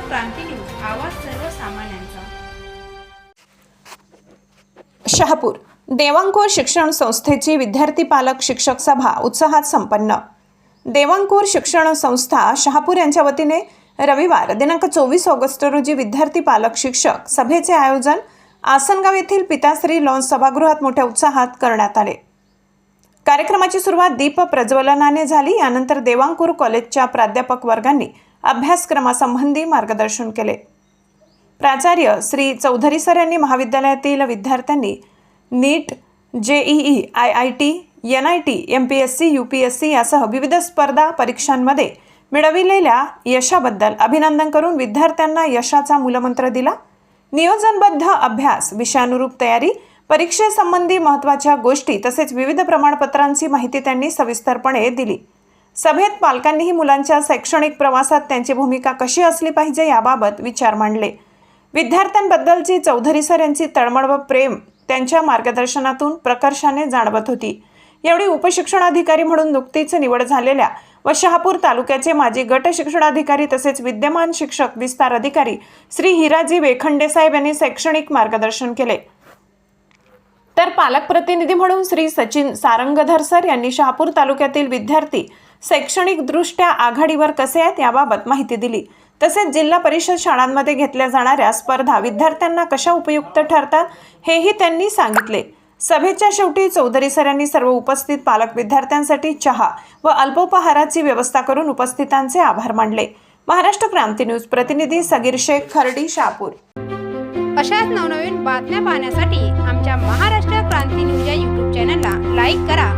क्रांती news आवाज सर्वसामान्यांचा. शहापूर देवांकुर शिक्षण संस्थेची विद्यार्थी पालक शिक्षक सभा उत्साहात संपन्न. देवांकुर शिक्षण संस्था शहापूर यांच्या वतीने रविवार दिनांक चोवीस ऑगस्ट रोजी विद्यार्थी पालक शिक्षक सभेचे आयोजन आसनगाव येथील पिताश्री लॉन्स सभागृहात मोठ्या उत्साहात करण्यात आले. कार्यक्रमाची सुरुवात दीप प्रज्वलनाने झाली यानंतर देवांकूर कॉलेजच्या प्राध्यापक वर्गांनी अभ्यासक्रमासंबंधी मार्गदर्शन केले. प्राचार्य श्री चौधरी सर यांनी महाविद्यालयातील विद्यार्थ्यांनी NEET JEE I I T N I T M P S C U P S C यासह विविध स्पर्धा परीक्षांमध्ये मिळविलेल्या यशाबद्दल अभिनंदन करून विद्यार्थ्यांना यशाचा मूलमंत्र दिला. नियोजनबद्ध अभ्यास विषयानुरूप तयारी परीक्षेसंबंधी महत्त्वाच्या गोष्टी तसेच विविध प्रमाणपत्रांची माहिती त्यांनी सविस्तरपणे दिली. सभेत पालकांनीही मुलांच्या शैक्षणिक प्रवासात त्यांची भूमिका कशी असली पाहिजे याबाबत विचार मांडले. विद्यार्थ्यांबद्दलची चौधरी सर यांची तळमळ व प्रेम त्यांच्या मार्गदर्शनातून प्रकर्षाने जाणवत होती. यावेळी उपशिक्षणाधिकारी म्हणून नुकतीच निवड झालेल्या व शहापूर तालुक्याचे माजी गट शिक्षणाधिकारी तसेच विद्यमान शिक्षक विस्तार अधिकारी श्री हिराजी वेखंडे साहेब यांनी शैक्षणिक मार्गदर्शन केले. तर पालक प्रतिनिधी म्हणून श्री सचिन सारंगधर सर यांनी शहापूर तालुक्यातील विद्यार्थी शैक्षणिकदृष्ट्या आघाडीवर कसे आहेत याबाबत माहिती दिली. तसेच जिल्हा परिषद शाळांमध्ये घेतल्या जाणाऱ्या स्पर्धा विद्यार्थ्यांना कशा उपयुक्त ठरतात हेही त्यांनी सांगितले. सभेच्या शेवटी चौधरी सरांनी सर्व उपस्थित पालक विद्यार्थ्यांसाठी चहा व अल्पोपहाराची व्यवस्था करून उपस्थितांचे आभार मानले. महाराष्ट्र क्रांती न्यूज प्रतिनिधी सगीर शेख खर्डी शापूर अशाच नवनवीन बातम्या पाहण्यासाठी आमच्या महाराष्ट्र क्रांती न्यूज या यूट्यूब चॅनलला लाईक करा.